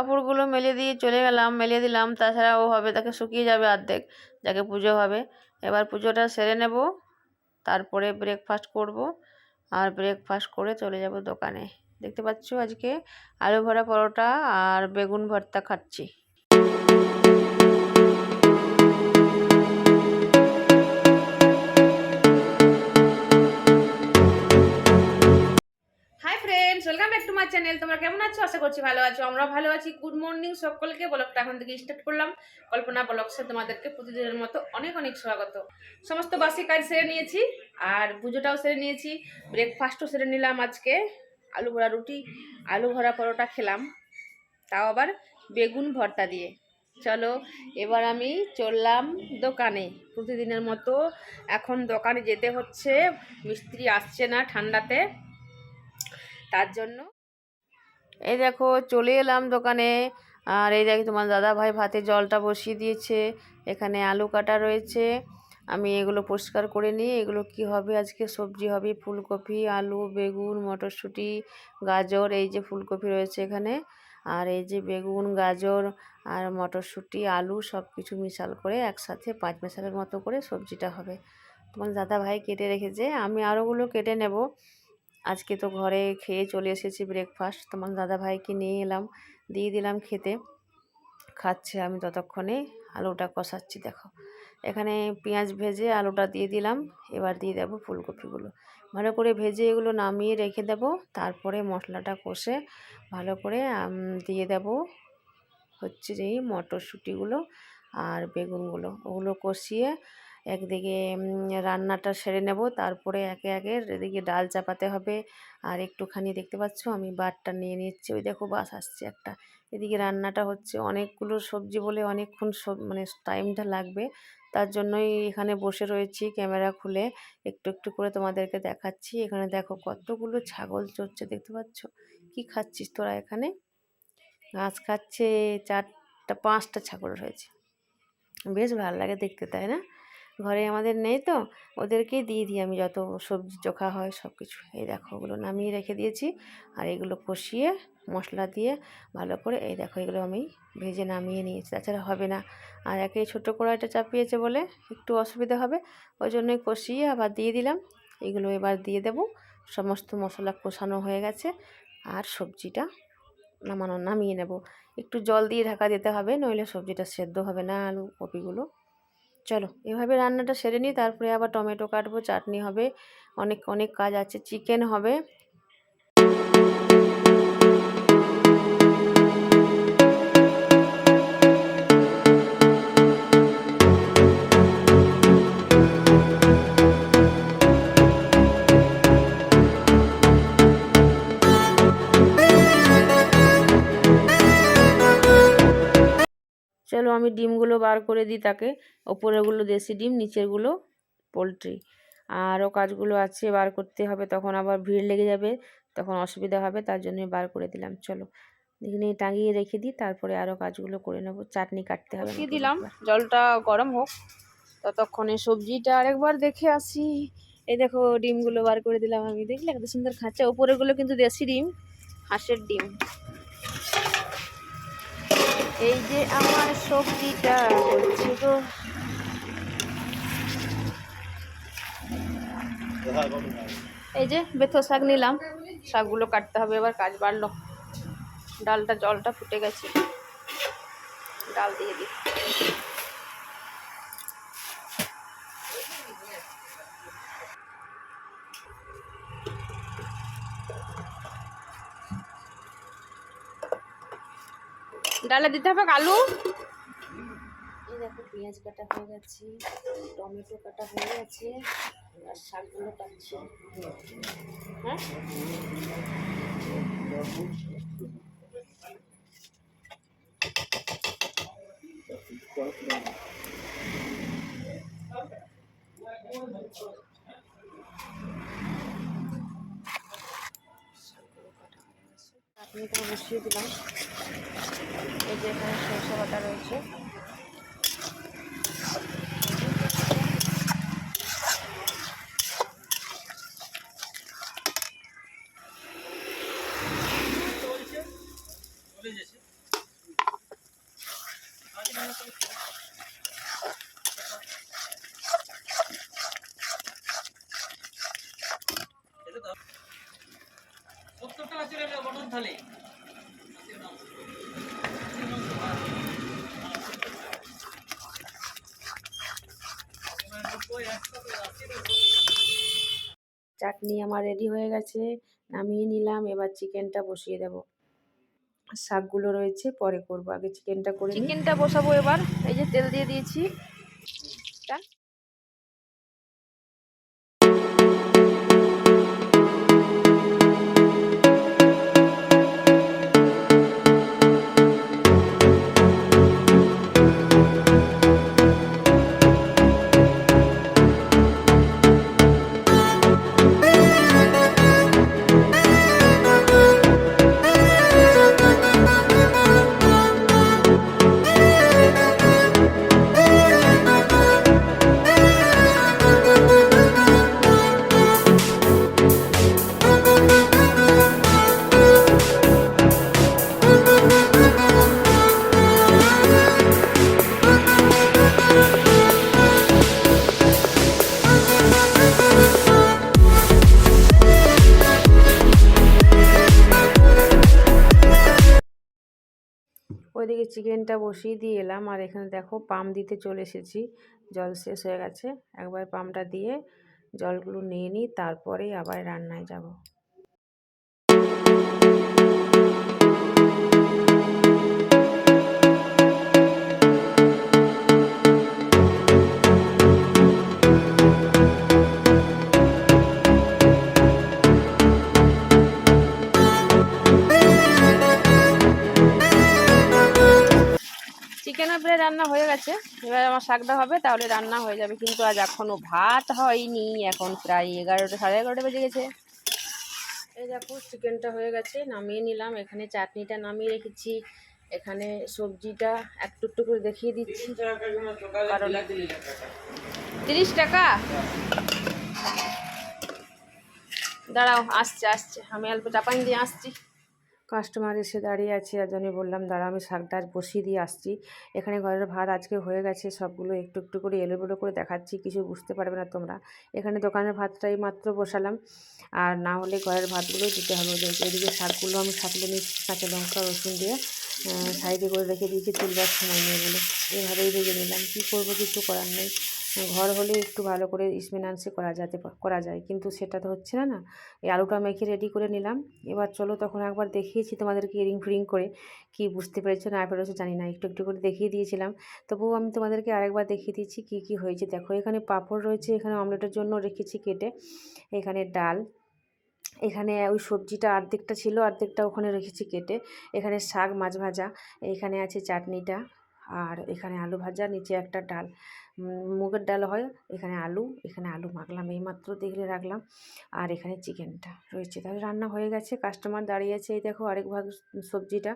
কাপড়গুলো মেলে দিয়ে চলে গেলাম, মেলে দিলাম। তাছাড়া ও হবে, তাকে শুকিয়ে যাবে অর্ধেক, যাকে পুজো হবে। এবার পুজোটা সেরে নেব, তারপরে ব্রেকফাস্ট করব। আর ব্রেকফাস্ট করে চলে যাব দোকানে। দেখতে পাচ্ছ আজকে আলু ভরা পরোটা আর বেগুন ভর্তা খাচ্ছি। Welcome back to my channel তোমরা কেমন আছো? আশা করছি ভালো আছো। আমরা ভালো আছি। গুড মর্নিং সকলকে। ব্লগটা এখন থেকে স্টার্ট করলাম। কল্পনা ব্লগসে তোমাদেরকে প্রতিদিনের মতো অনেক অনেক স্বাগত। সমস্ত বাসি কাজ সেরে নিয়েছি আর পুজোটাও সেরে নিয়েছি। ব্রেকফাস্টও সেরে নিলাম আজকে। আলু ভরা রুটি, আলু ভরা পরোটা খেলাম। তাও আবার বেগুন ভর্তা দিয়ে। চলো, এবার আমি চললাম দোকানে। প্রতিদিনের মতো এখন দোকানে যেতে হচ্ছে। মিস্ত্রি আসছে না ঠান্ডাতে। তার জন্য? এই দেখো, চলে এলাম দোকানে। আর এই দেখো, তোমার দাদা ভাই ভাতে জলটা বসিয়ে দিয়েছে। এখানে আলু কাটা রয়েছে। আমি এগুলো পরিষ্কার করে নিই। এগুলো কি হবে আজকে? সবজি হবে ফুলকপি, আলু, বেগুন, মটরশুঁটি, গাজর, এই যে ফুলকপি রয়েছে এখানে। আর এই যে বেগুন, গাজর আর মটরশুঁটি, আলু সব কিছু মিশাল করে একসাথে পাঁচ মেশালের মতো করে সবজিটা হবে। তোমার দাদা ভাই কেটে রেখেছে। আমি আরোগুলো কেটে নেব। আজকে তো ঘরে খেয়ে চলে এসেছি ব্রেকফাস্ট তোমার দাদা ভাইকে নিয়ে এলাম। দিয়ে দিলাম খেতে। খাচ্ছে আমি ততক্ষণে, আলুটা কষাচ্ছি, দেখো। এখানে পেঁয়াজ ভেজে আলুটা দিয়ে দিলাম, এবার দিয়ে দেবো ফুলকপিগুলো। ভালো করে ভেজে এগুলো নামিয়ে রেখে দেব, তারপরে মশলাটা কষে ভালো করে দিয়ে দেব হচ্ছে যে মটরশুঁটিগুলো আর বেগুনগুলো। ওগুলো কষিয়ে একদিকে রান্নাটা সেরে নেব। তারপরে একে একে এদিকে ডাল চাপাতে হবে। আর একটুখানি দেখতে পাচ্ছ? আমি বাটটা নিয়ে নিচ্ছি। ওই দেখো, বাস আসছে একটা। এদিকে রান্নাটা হচ্ছে অনেকগুলো সবজি বলে অনেকক্ষণ সব মানে টাইমটা লাগবে। তার জন্যই এখানে বসে রয়েছি ক্যামেরা খুলে। একটু একটু করে তোমাদেরকে দেখাচ্ছি। এখানে দেখো কতগুলো ছাগল চড়ছে, দেখতে পাচ্ছ? কি খাচ্ছিস তোরা এখানে? ঘাস খাচ্ছে, চারটা, পাঁচটা ছাগল রয়েছে। বেশ ভালো লাগে দেখতে, তাই না? ঘরে আমাদের নেই তো, ওদেরকেই দিয়ে দিই আমি যত সবজি চোখা হয় সব কিছু এই দেখো ওগুলো নামিয়ে রেখে দিয়েছি। আর এগুলো কষিয়ে মশলা দিয়ে ভালো করে এই দেখো এগুলো আমি ভেজে নামিয়ে নিয়েছি। তাছাড়া হবে না। আর একে ছোটো কড়াইটা চাপিয়েছে বলে একটু অসুবিধা হবে। ওই জন্যই কষিয়ে আবার দিয়ে দিলাম। এগুলো এবার দিয়ে দেব। সমস্ত মশলা কষানো হয়ে গেছে। আর সবজিটা নামানো, নামিয়ে নেব। একটু জল দিয়ে ঢাকা দিতে হবে, নইলে সবজিটা সেদ্ধ হবে না আলু কপিগুলো। চলো, এভাবে রান্নাটা সেরে নিই, তারপরে আবার টমেটো কাটবো, চাটনি হবে, অনেক অনেক কাজ আছে, চিকেন হবে। চলো আমি ডিমগুলো বার করে দিই তাকে। ওপরেরগুলো দেশি ডিম নিচেরগুলো পোলট্রি। আরও কাজগুলো আছে বার করতে হবে তখন আবার ভিড় লেগে যাবে তখন অসুবিধা হবে তার জন্যই বার করে দিলাম। চলো এখানে টাঙিয়ে রেখে দিই তারপরে আরও কাজগুলো করে নেব। চাটনি কাটতে হবে দিয়ে দিলাম জলটা গরম হোক। ততক্ষণে সবজিটা আরেকবার দেখে আসি। এই দেখো ডিমগুলো বার করে দিলাম আমি। দেখলে কত সুন্দর খাচ্ছে। ওপরেরগুলো কিন্তু দেশি ডিম হাঁসের ডিম। এই যে আমার সবজিটা হচ্ছে গো। এই যে বেথো শাক নিলাম। শাকগুলো কাটতে হবে, এবার কাজ বাড়লো। ডালটা জলটা ফুটে গেছে। ডাল দিয়ে দিই। ডালে দিতে হবে আলু এই দেখো পেঁয়াজ কাটা হয়ে গেছে, টমেটো কাটা হয়ে গেছে, আর শাকগুলো কাটছি। হ্যাঁ? চাটনিটা বসিয়ে দিলাম। এই যে এখানে সরিষা বাটা রয়েছে। চাটনি আমার রেডি হয়ে গেছে, নামিয়ে নিলাম, এবার চিকেনটা বসিয়ে দেব। শাকগুলো রয়েছে, পরে করব। আগে চিকেনটা করে চিকেনটা বসাবো এবার। এই যে তেল দিয়ে দিয়েছি। চিকেনটা বসিয়ে দিয়ে এলাম। আর এখানে দেখো পাম দিতে চলে এসেছি। জল শেষ হয়ে গেছে। একবার পামটা দিয়ে জলগুলো নিয়ে নিই, তারপরে আবার রান্নায় যাব। চিকেনের প্রায় রান্না হয়ে গেছে। এবার আমার শাকটা হবে, তাহলে রান্না হয়ে যাবে। কিন্তু আজ এখনও ভাত হয়নি। এখন প্রায় এগারোটা, সাড়ে এগারোটা বেজে গেছে। এই দেখো চিকেনটা হয়ে গেছে। নামিয়ে নিলাম। এখানে চাটনিটা নামিয়ে রেখেছি। এখানে সবজিটা একটু একটু করে দেখিয়ে দিচ্ছি। কারণ তিরিশ টাকা? দাঁড়াও, আসছে আসছে। আমি অল্প চাপান দিয়ে আসছি। কাস্টমার এসে দাঁড়িয়ে আছে, আর জন্য বললাম দাঁড়া আমি শাকটা বসিয়ে দিয়ে আসছি। এখানে ঘরের ভাত আজকে হয়ে গেছে, সবগুলো একটু একটু করে এলোবেলো করে দেখাচ্ছি, কিছু বুঝতে পারবে না তোমরা। এখানে দোকানের ভাতটাই মাত্র বসালাম। আর না হলে ঘরের ভাতগুলো দিতে হবে এদিকে শাকগুলো আমি সাতলে নিচ্ছি কাঁচা লঙ্কা, রসুন দিয়ে সাইডে করে রেখে দিয়েছি তুলবার সময় নেই বলে এভাবেই ভেজে নিলাম। কী করব কিছু করার নেই। ঘর হলে একটু ভালো করে ইসমিনান্সে করা যেতে করা যায়। কিন্তু সেটা তো হচ্ছে না না। এই আলুটা মেখে রেডি করে নিলাম। এবার চলো তখন একবার দেখিয়েছি তোমাদেরকে রিং ফিরিং করে। কি বুঝতে পেরেছ না পেরেছ জানি না, একটু একটু করে দেখিয়ে দিয়েছিলাম। তবুও আমি তোমাদেরকে আরেকবার দেখিয়ে দিচ্ছি কি কি হয়েছে। দেখো, এখানে পাঁপড় রয়েছে, এখানে অমলেটের জন্য রেখেছি কেটে। এখানে ডাল, এখানে ওই সবজিটা অর্ধেকটা ছিল, অর্ধেকটা ওখানে রেখেছি কেটে। এখানে শাক, মাছ ভাজা, এখানে আছে চাটনিটা। আর এখানে আলু ভাজা, নিচে একটা ডাল। মুগের ডাল হয়, এখানে আলু এখানে আলু মাখলাম। এইমাত্র দেখলে রাখলাম। আর এখানে চিকেনটা রয়েছে। তাহলে রান্না হয়ে গেছে। কাস্টমার দাঁড়িয়ে আছে। এই দেখো আরেক ভাগ সবজিটা।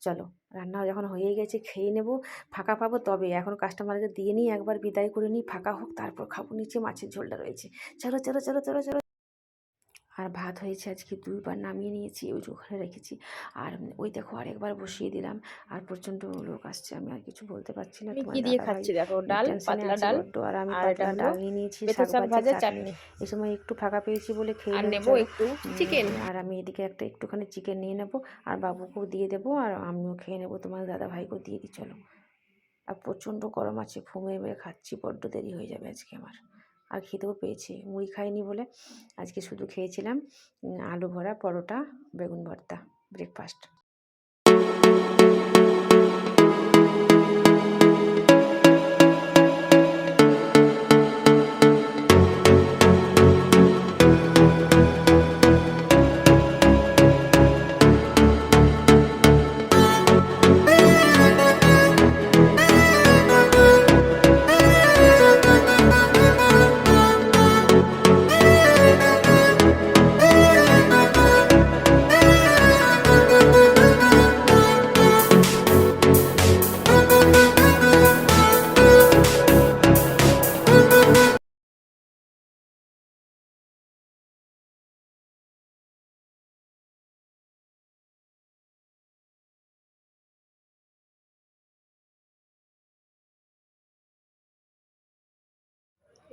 চলো, রান্না যখন হয়ে গেছে, খেয়ে নেব। ফাঁকা পাবো তবে। এখন কাস্টমারকে দিয়ে নিই। একবার বিদায় করে নিই। ফাঁকা হোক, তারপর খাব। নিচে মাছের ঝোলটা রয়েছে। চলো চলো চলো চলো চলো। আর ভাত হয়েছে আজকে দুইবার নামিয়ে নিয়েছি ওই ওখানে রেখেছি। আর ওই দেখো আরেকবার বসিয়ে দিলাম আর প্রচণ্ড লোক আসছে আমি আর কিছু বলতে পারছি না। কি দিয়ে খাচ্ছি দেখো ডাল পাতলা ডাল আর আমি পাতলা ডাল নিয়ে নিয়েছি শাক ভাজা চাটনি। এই সময় একটু ফাঁকা পেয়েছি বলে খেয়ে আর নেব, একটু চিকেন আর আমি এদিকে একটা একটুখানি চিকেন নিয়ে নেব আর বাবুকেও দিয়ে দেবো আর আমিও খেয়ে নেব তোমার দাদা ভাইকেও দিয়ে দিই চলো। আর প্রচণ্ড গরম আছে ঘুমিয়ে খাচ্ছি বড্ড দেরি হয়ে যাবে আজকে আমার। আর খেতেও পেয়েছি। মুড়ি খাইনি বলে আজকে শুধু খেয়েছিলাম আলু ভরা, পরোটা, বেগুন ভর্তা ব্রেকফাস্ট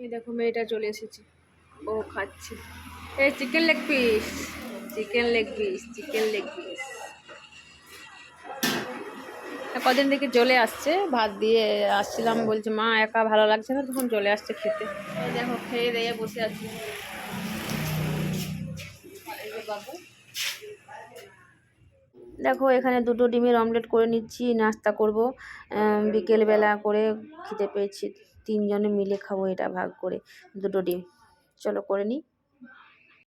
এই দেখো মেয়েটা চলে এসেছে। ও খাচ্ছে। এই chicken leg piece chicken leg piece chicken leg piece কদিন থেকে চলে আসছে, ভাত দিয়ে আসছিলাম, বলছে, মা, একা ভালো লাগছে না। তখন চলে আসছে খেতে। দেখো, খেয়ে দিয়ে বসে আছি। দেখো, এখানে দুটো ডিমের অমলেট করে নিচ্ছি, নাস্তা করব বিকেলবেলা করে খেতে পেয়েছি। তিনজনে মিলে খাব এটা ভাগ করে, দুটো ডিম। চলো করে নিই।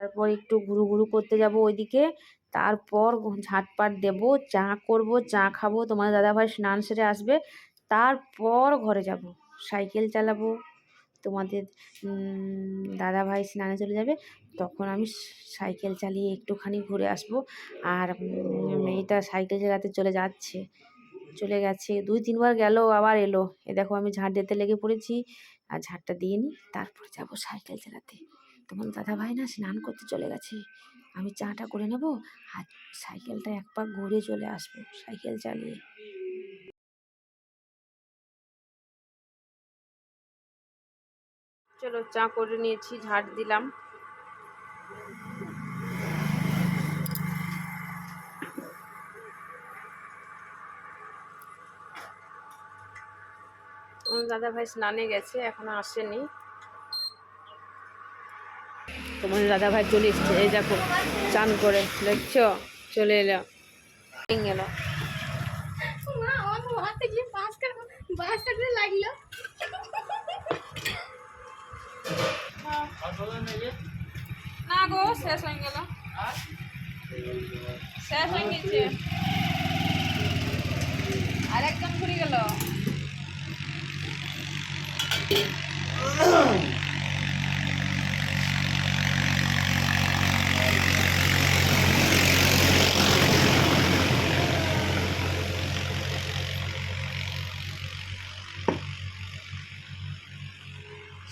তারপর একটু ঘুরু ঘুরু করতে যাব ওইদিকে। তারপর ঝাঁটপাট দেব, চা করব, চা খাব। তোমার দাদাভাই স্নান সেরে আসবে। তারপর ঘরে যাব। সাইকেল চালাবো। তোমাদের দাদাভাই স্নানে চলে যাবে। তখন আমি সাইকেল চালিয়ে একটুখানি ঘুরে আসব। আর মেয়েটা সাইকেল চালাতে চলে যাচ্ছে। চলে গেছে। দুই, তিনবার গেল, আবার এলো। এ দেখো আমি ঝাঁট দিতে লেগে পড়েছি। আর ঝাঁটটা দিয়ে নিই তারপর যাব সাইকেল চালাতে। তোমার দাদাভাই না স্নান করতে চলে গেছে। আমি চাটা করে নেব আর সাইকেলটা এক পাক ঘুরে চলে আসব সাইকেল চালিয়ে। চলো চা করে নিয়েছি ঝাড় দিলাম। দাদা ভাই স্নানে গেছে এখনও আসেনি। তোমার দাদা ভাই চলে এসছে। এই দেখো চান করে দেখছ? চলে এলো। গেল। না গো শেষ হয়ে গেল। শেষ হয়ে গেছে। আর একদম ঘুরে গেল।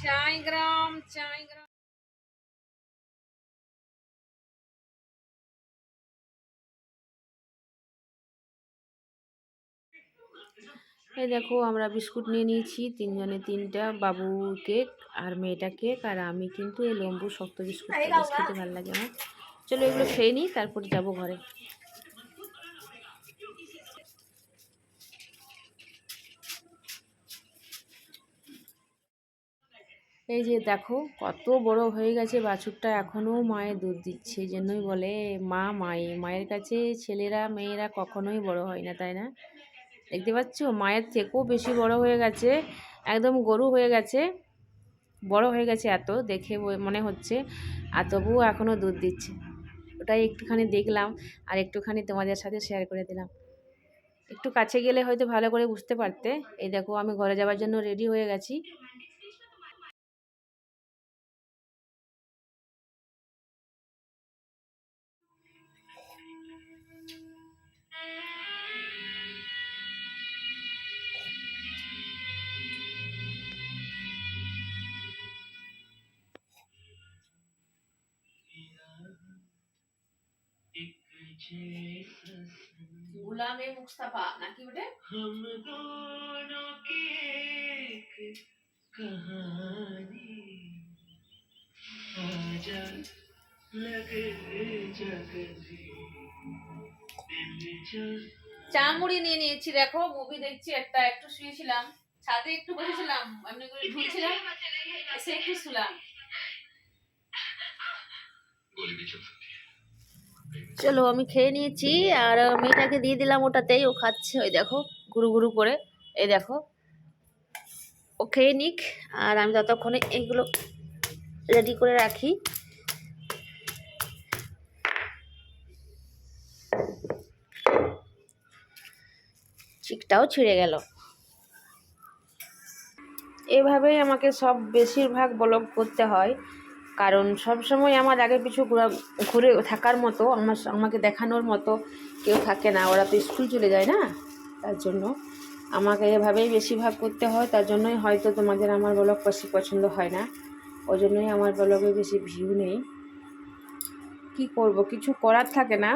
চাই গ্রাম চাই গ্রাম এই দেখো আমরা বিস্কুট নিয়ে নিয়েছি তিনজনে তিনটা বাবু কেক আর মেয়েটা কেক আর আমি কিন্তু এই লম্বু শক্ত বিস্কুট খেতে ভালো লাগে আমার। চলো এগুলো খেয়ে নিই তারপর যাব ঘরে। এই যে দেখো কত বড় হয়ে গেছে বাছুরটা এখনও মায়ের দুধ দিচ্ছে জন্যই বলে মা মায়ে মায়ের কাছে ছেলেরা মেয়েরা কখনোই বড় হয় না তাই না? দেখতে পাচ্ছ? মায়ের থেকেও বেশি বড় হয়ে গেছে। একদম গরু হয়ে গেছে। বড় হয়ে গেছে এত, দেখে মনে হচ্ছে। আর তবুও এখনও দুধ দিচ্ছে। ওটাই একটুখানি দেখলাম আর একটুখানি তোমাদের সাথে শেয়ার করে দিলাম। একটু কাছে গেলে হয়তো ভালো করে বুঝতে পারতে। এই দেখো, আমি ঘরে যাওয়ার জন্য রেডি হয়ে গেছি। गुलाम ए मुस्तफा नाकी बेटे हम दोनों की एक कहानी आजा लगे जगती दिल जो চা মুড়ি নিয়ে নিয়েছি দেখো মুভি দেখছি একটা একটু শুয়েছিলাম ছাদে একটু বসেছিলাম এমনি করে ঢুকছিলাম এসে একটু শুলাম চলো আমি খেয়ে নিয়েছি, আর মেয়েটাকে দিয়ে দিলাম ওটাতেই, ও খাচ্ছে, ওই দেখো, গুরু গুরু করে, এই দেখো। ও খেয়ে নিক, আর আমি ততক্ষণে এইগুলো রেডি করে রাখি। চিকটাও ছিঁড়ে গেল। এভাবেই আমাকে সব বেশিরভাগ ব্লগ করতে হয়। কারণ সব সময় আমার আগে পিছু ঘোরা ঘুরে থাকার মতো, আমার আমাকে দেখানোর মতো কেউ থাকে না। ওরা তো স্কুল চলে যায় না? তার জন্য আমাকে এভাবেই বেশিরভাগ করতে হয়। তার জন্যই হয়তো তোমাদের আমার ব্লগ বেশি পছন্দ হয় না। ওই জন্যই আমার ব্লগে বেশি ভিউ নেই। কি করব? কিছু করার থাকে না।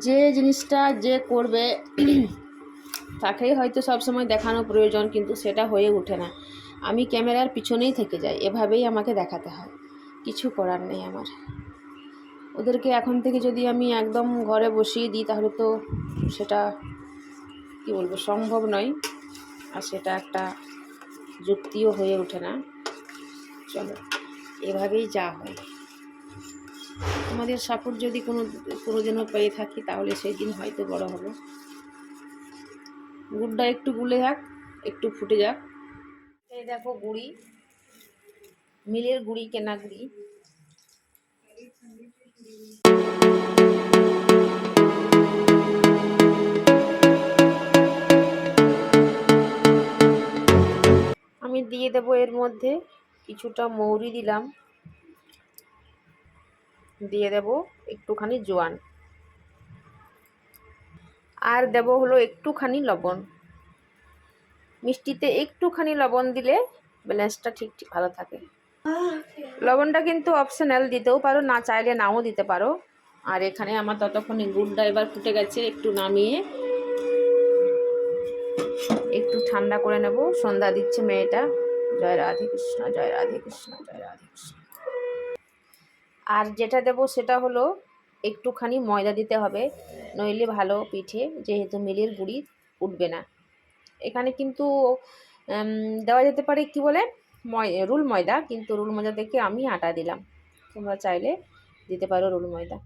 যে জিনিসটা যে করবে তাকেই হয়তো সবসময় দেখানো প্রয়োজন, কিন্তু সেটা হয়ে ওঠে না। আমি ক্যামেরার পিছনেই থেকে যাই, এভাবেই আমাকে দেখাতে হয়। কিছু করার নেই আমার। ওদেরকে এখন থেকে যদি আমি একদম ঘরে বসিয়ে দিই, তাহলে তো সেটা, কি বলব, সম্ভব নয়। আর সেটা একটা যুক্তিও হয়ে ওঠে না। চলো, এভাবেই যা হয়। তোমাদের সাপোর্ট যদি কোনো কোনো দিনও পেয়ে থাকি, তাহলে সেই দিন হয়তো বড় হবে। গুড়টা একটু গুলে যাক, একটু ফুটে যাক। এই দেখো গুড়ি, মিলের গুড়ি, কেনা গুড়ি। আমি দিয়ে দেবো এর মধ্যে কিছুটা মৌরি দিলাম। দিয়ে দেব একটুখানি জোয়ান। আর দেব হলো একটুখানি লবণ। মিষ্টিতে একটুখানি লবণ দিলে ব্যালেন্সটা ঠিক ঠিক ভালো থাকে। লবণটা কিন্তু অপশনাল দিতেও পারো, না চাইলে নাও দিতে পারো। আর এখানে আমার ততক্ষণে গুড়টা এবার ফুটে গেছে, একটু নামিয়ে একটু ঠান্ডা করে নেব। সন্ধ্যা দিচ্ছে মেয়েটা। জয় রাধে কৃষ্ণ, জয় রাধে কৃষ্ণ, জয় রাধে কৃষ্ণ। আর যেটা দেব সেটা হলো একটুখানি ময়দা দিতে হবে, নইলে ভালো পিঠে, যেহেতু মিলের গুড়ি উঠবে না। এখানে কিন্তু দেওয়া যেতে পারে কি বলে? ময়, রুল ময়দা, কিন্তু রুল ময়দা থেকে আমি আটা দিলাম। তোমরা চাইলে দিতে পারো রুল ময়দা।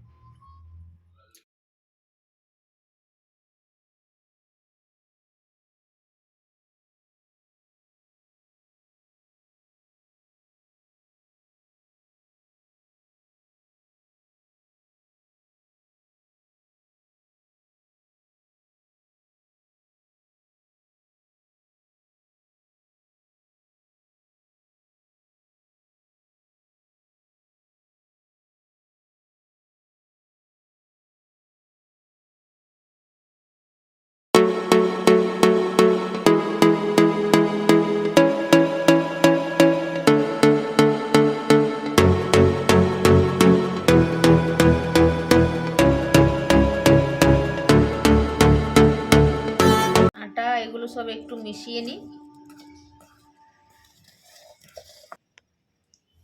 মিশিয়ে নিই।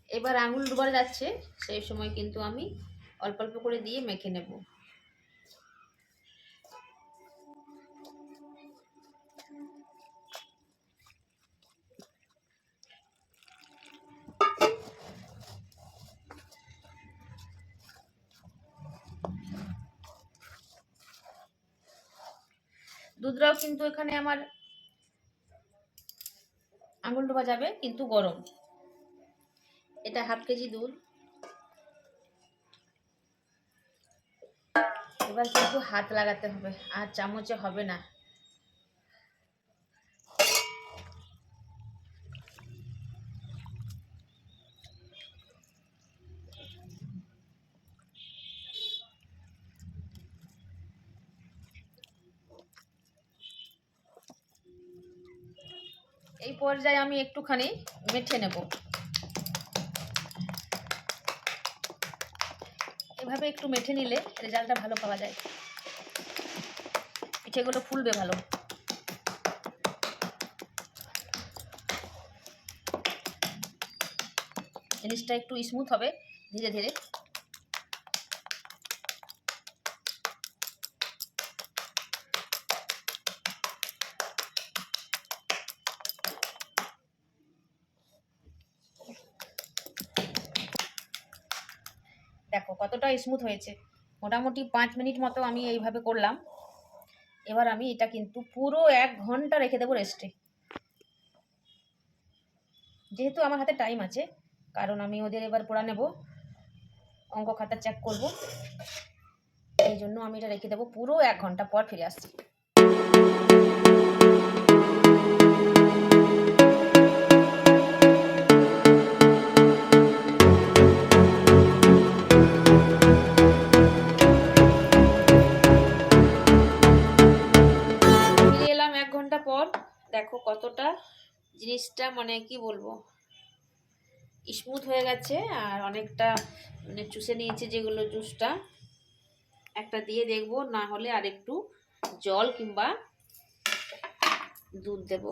এবার আঙুল ডুবার যাচ্ছে, সেই সময় কিন্তু আমি অল্প অল্প করে দিয়ে মেখে নেব। দুধটাও কিন্তু এখানে আমার আঙুল ডোবা যাবে, কিন্তু গরম। এটা হাফ কেজি দুধ। এবার কিন্তু হাত লাগাতে হবে, আর চামচে হবে না এই পর্যায়ে আমি একটুখানি মেঠে নেব। এভাবে একটু মেঠে নিলে রেজাল্টটা ভালো পাওয়া যায়। পিঠেগুলো ফুলবে ভালো। জিনিসটা একটু স্মুথ হবে ধীরে ধীরে দেখো কতটা স্মুথ হয়েছে। মোটামুটি পাঁচ মিনিট মতো আমি এইভাবে করলাম। এবার আমি এটা কিন্তু পুরো এক ঘণ্টা রেখে দেবো রেস্টে যেহেতু আমার হাতে টাইম আছে, কারণ আমি ওদের এবার পড়া নেব। অঙ্ক খাতা চেক করব। এই জন্য আমি এটা রেখে দেবো পুরো এক ঘণ্টা পর ফিরে আসছি। কতটা জিনিসটা মানে কি বলব? স্মুথ হয়ে গেছে আর অনেকটা মানে চুষে নিয়েছে যেগুলো জুসটা। একটা দিয়ে দেখব, না হলে আর একটু জল কিংবা দুধ দেব।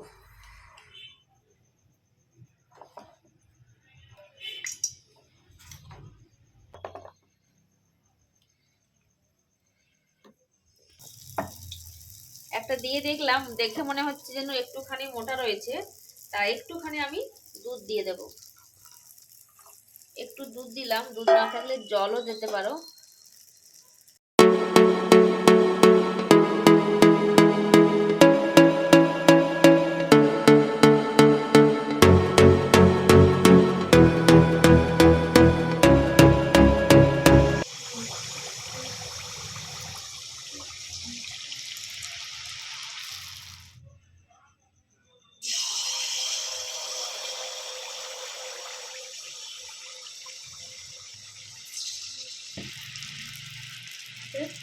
দিয়ে দেখলাম, দেখে মনে হচ্ছে যেন একটুখানি মোটা রয়েছে। তা একটুখানি আমি দুধ দিয়ে দেব। একটু দুধ দিলাম, দুধ না থাকলে জলও দিতে পারো। হচ্ছে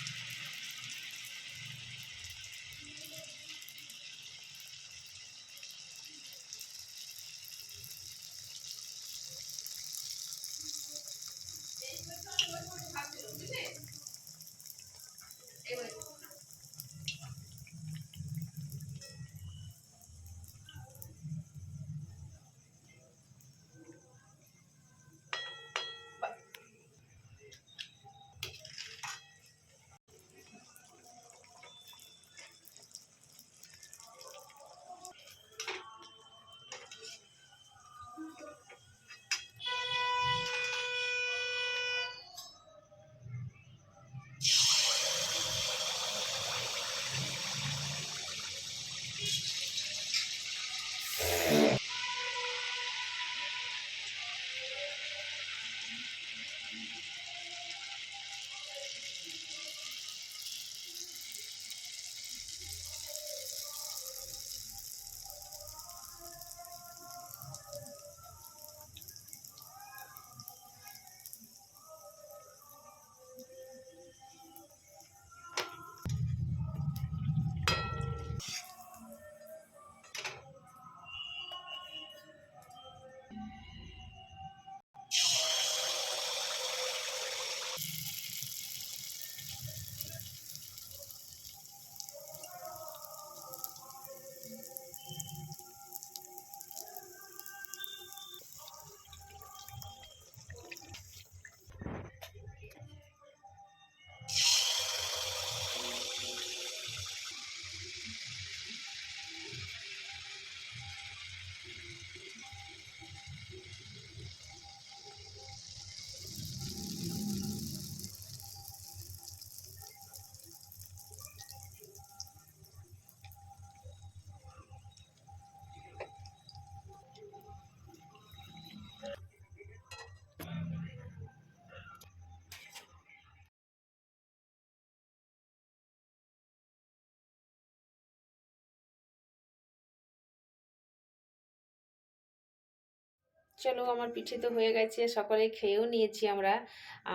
চলো আমার পিঠে তো হয়ে গেছে, সকলে খেয়েও নিয়েছি আমরা।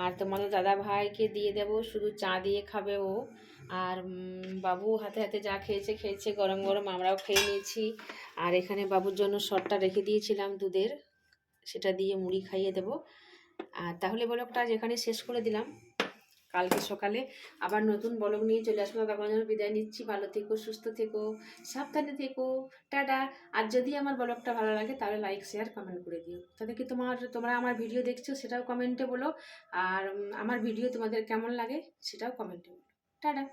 আর তোমার দাদা ভাইকে দিয়ে দেব, শুধু চা দিয়ে খাবে ও। আর বাবু হাতে হাতে যা খেয়েছে খেয়েছে গরম গরম, আমরাও খেয়ে নিয়েছি। আর এখানে বাবুর জন্য শটটা রেখে দিয়েছিলাম দুধের, সেটা দিয়ে মুড়ি খাইয়ে দেব। আর তাহলে বলো একটা যেখানে শেষ করে দিলাম। কালকে সকালে আবার নতুন ব্লগ নিয়ে চলে আসব। তখন যেন বিদায় নিচ্ছি। ভালো থেকো, সুস্থ থেকো, সাবধানে থেকো। টাটা। আর যদি আমার ব্লগটা ভালো লাগে, তাহলে লাইক শেয়ার কমেন্ট করে দিও। তাতে কি তোমার, তোমরা আমার ভিডিও দেখছ, সেটাও কমেন্টে বলো। আর আমার ভিডিও তোমাদের কেমন লাগে, সেটাও কমেন্টে বলো। টাটা।